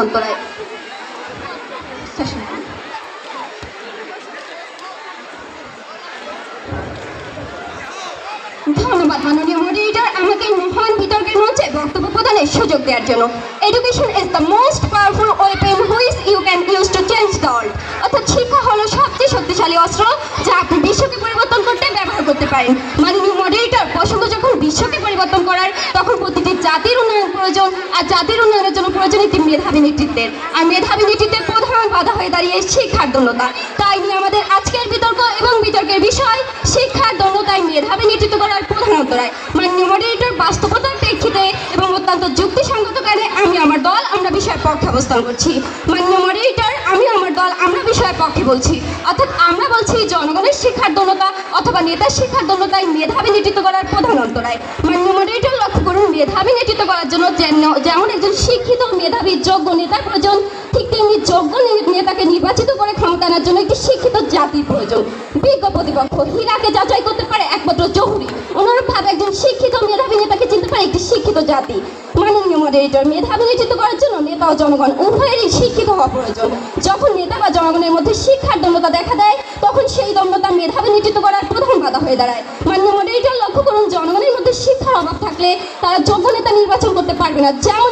অন্তরায়. ধন্যবাদ, মাননীয় মডিটার আমাকে মহান বিতর্কের মঞ্চে বক্তব্য প্রদানের সুযোগ দেওয়ার জন্য এডুকেশন ইজ দ্য মোস্ট করতে করতে মাননীয় মডারেটর পছন্দ যখন বিশ্বকে পরিবর্তন করার, তখন প্রতিটি জাতির উন্নয়ন প্রয়োজন, আর জাতির উন্নয়নের জন্য প্রয়োজন একটি মেধাবী নেতৃত্বের। আর মেধাবী নেতৃত্বের প্রধান বাধা হয়ে দাঁড়িয়ে শিক্ষার দন্যতা তাই নিয়ে আমাদের আজকের বিতর্ক এবং বিতর্কের বিষয়, শিক্ষার দন্যতায় মেধাবী নেতৃত্ব করার প্রধান অন্তরায়। মাননীয় মডারেটর বাস্তবতার প্রেক্ষিতে এবং অত্যন্ত কারণে আমি আমার দল, আমরা বিষয়ের পক্ষে অবস্থান করছি। মাননীয় মডারেটর আমি আমার দল, আমরা বিষয়ের পক্ষে বলছি। অর্থাৎ আমরা বলছি জনগণের শিক্ষার দন্যতা অথবা নেতার শিক্ষার দন্যতায় মেধাবী নেতৃত্ব করার প্রধান অন্তরায়। মাননীয় মডারেটর লক্ষ্য করুন, মেধাবী নেতৃত্ব করার জন্য যেমন একজন শিক্ষিত, মেধাবী, যোগ্য নেতার প্রয়োজন, ঠিক তেমনি যোগ্য নেতাকে নির্বাচিত করে ক্ষমতা আনার জন্য একটি শিক্ষিত জাতির প্রয়োজন। বিজ্ঞ প্রতিপক্ষ, হীরাকে যাচাই করতে পারে একমাত্র জহুরি অনুরূপভাবে একজন শিক্ষিত মেধাবী নেতাকে চিনতে পারে একটি শিক্ষিত জাতি। মাননীয় মডারেটর মেধাবী নেতৃত্ব করার জন্য নেতা ও জনগণ উভয়েরই শিক্ষিত হওয়া প্রয়োজন। যখন নেতা বা জনগণের মধ্যে শিক্ষার দম্যতা দেখা দেয়, তখন সেই দম্যতা মেধাবী নেতৃত্ব করার প্রধান বাধা হয়ে দাঁড়ায়। মাননীয় মডারেটর লক্ষ্য করুন, জনগণের মধ্যে শিক্ষার অভাব থাকলে তারা যোগ্য নেতা নির্বাচন করতে পারবে না। যেমন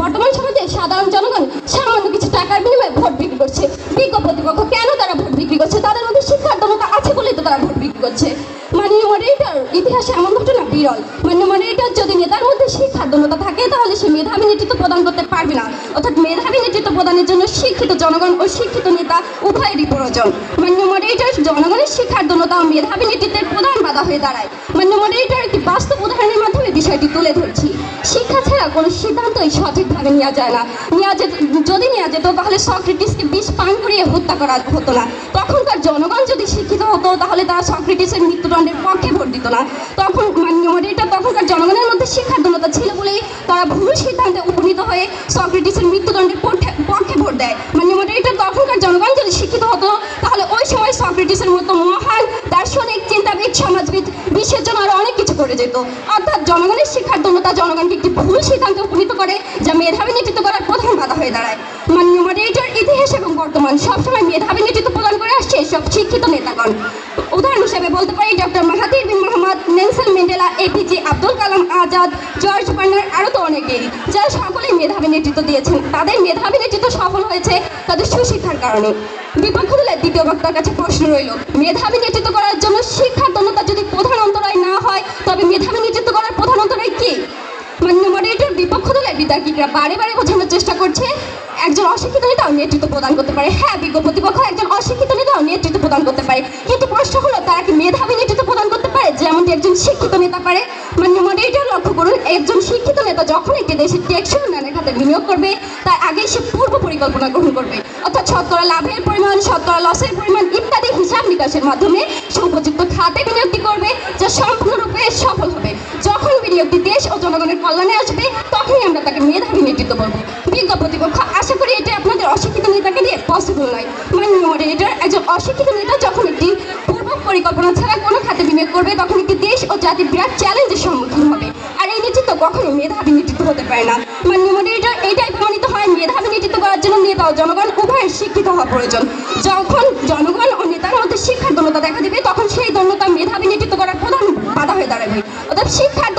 বর্তমান সমাজে সাধারণ জনগণ সামান্য কিছু টাকার বিনিময়ে ভোট বিক্রি করছে। মাননীয় মডারেটর ইতিহাসে এমন ঘটনা বিরল। মাননীয় মডারেটর যদি নেতার মধ্যে শিক্ষার দমতা থাকে, তাহলে সে মেধাবী নেতৃত্ব প্রদান করতে পারবে না। অর্থাৎ মেধাবী নেতৃত্ব প্রদানের জন্য শিক্ষিত জনগণ ও শিক্ষিত নেতা উভয়েরই প্রয়োজন। মাননীয় মডারেটর জনগণের শিক্ষার দমতা ও মেধাবী নেতৃত্বের প্রধান বাধা হয়ে দাঁড়ায়। মাননীয় মডারেটর একটি বাস্তব উদাহরণের মাধ্যমে বিষয়টি তুলে ধরছি। শিক্ষা ছাড়া কোনো সিদ্ধান্তই সঠিকভাবে নেওয়া যায় না। নেওয়া যেত যদি নেওয়া যেত, তাহলে সক্রেটিসকে বিষ পান করিয়ে হত্যা করা হতো না। তখনকার জনগণ যদি শিক্ষিত হতো, তাহলে তারা সক্রেটিসের মৃত্যুদণ্ডের পক্ষে ভোট দিত না। তখন মাননীয় মডারেটর তখনকার জনগণের মধ্যে শিক্ষার দূরতা ছিল বলেই তারা ভুল সিদ্ধান্তে উপনীত হয়ে সক্রেটিসের মৃত্যুদণ্ডের পক্ষে ভোট দেয়। মাননীয় মডারেটর তখনকার জনগণ যদি শিক্ষিত হতো, তাহলে ওই সময় সক্রেটিসের মতো মহান দার্শনিক, চিন্তাবিদ, সমাজবিদ বিশ্বের জন্য আরও অনেক কিছু করে যেত। অর্থাৎ জনগণের শিক্ষার দূরতা জনগণকে একটি ভুল সিদ্ধান্তে উপনীত করে, যা মেধাবী নেতৃত্ব করার প্রধান বাধা হয়ে দাঁড়ায়। মাননীয় মডারেটর ইতিহাস এবং বর্তমান সবসময় মেধাবী নেতৃত্ব প্রদান করে আসছে সব শিক্ষিত নেতাগণ। উদাহরণ হিসেবে বলতে পারি doctor Mahathir bin Mohamad, Nelson Mandela APJ Abdul Kalam Azad, George Bernard আরও তো অনেকেই, যারা সকলেই মেধাবী নেতৃত্ব দিয়েছেন। তাদের মেধাবী নেতৃত্ব সফল হয়েছে তাদের সুশিক্ষার কারণে। বিপক্ষ দলের দ্বিতীয় বক্তার কাছে প্রশ্ন রইল, মেধাবী নেতৃত্ব করার জন্য শিক্ষার দন্যতা যদি প্রধান অন্তরায় না হয় তবে মেধাবী নেতৃত্ব করার প্রধান অন্তরায় কি মাননীয় মডারেটর বিপক্ষ দলের বিতার্কিকরা বারে বারে বোঝানোর চেষ্টা করছে। একজন অশিক্ষিত নেতাও নেতৃত্ব প্রদান করতে পারে। হ্যাঁ বিজ্ঞ প্রতিপক্ষ একজন অশিক্ষিত নেতাও নেতৃত্ব প্রদান করতে পারে। কিন্তু প্রশ্ন হলো, তারা কি মেধাবী নেতৃত্ব প্রদান করতে পারে? যেমনটি একজন শিক্ষিত নেতা পারে। মানে মডারেটর লক্ষ্য করুন, একজন শিক্ষিত নেতা যখন একটি দেশের টেকসই উন্নয়নের খাতে বিনিয়োগ করবে, তার আগেই সে পূর্ব পরিকল্পনা গ্রহণ করবে। অর্থাৎ শতকরা লাভের পরিমাণ, শতকরা লসের পরিমাণ ইত্যাদি হিসাব নিকাশের মাধ্যমে সে উপযুক্ত খাতে বিনিয়োগটি করবে, যা সম্পূর্ণরূপে সফল হবে। বিনিয়োগটি দেশ ও জনগণের কল্যাণে আসবে, তখনই আমরা তাকে মেধাবী নেতৃত্ব বলব বিজ্ঞ প্রতিপক্ষ, আশা করি এটা আপনাদের অশিক্ষিত নেতাকে দিয়ে পসিবল নয়। মাননীয় মডারেটর একজন অশিক্ষিত নেতা যখন একটি পূর্ব পরিকল্পনা ছাড়া কোনো খাতে বিনিয়োগ করবে, তখন একটি দেশ ও জাতির বিরাট চ্যালেঞ্জের সম্মুখীন হবে। আর এই নেতৃত্ব কখনোই মেধাবী নেতৃত্ব হতে পারে না। মাননীয় মডারেটর এটাই প্রমাণিত হয় মেধাবী নেতৃত্ব করার জন্য নেতা ও জনগণ উভয়ের শিক্ষিত হওয়া প্রয়োজন। যখন জনগণ ও নেতার মধ্যে শিক্ষার দন্যতা দেখা দেবে, তখন সেই দন্যতা মেধাবী নেতৃত্ব করার প্রধান বাধা হয়ে দাঁড়াবে। অর্থাৎ শিক্ষার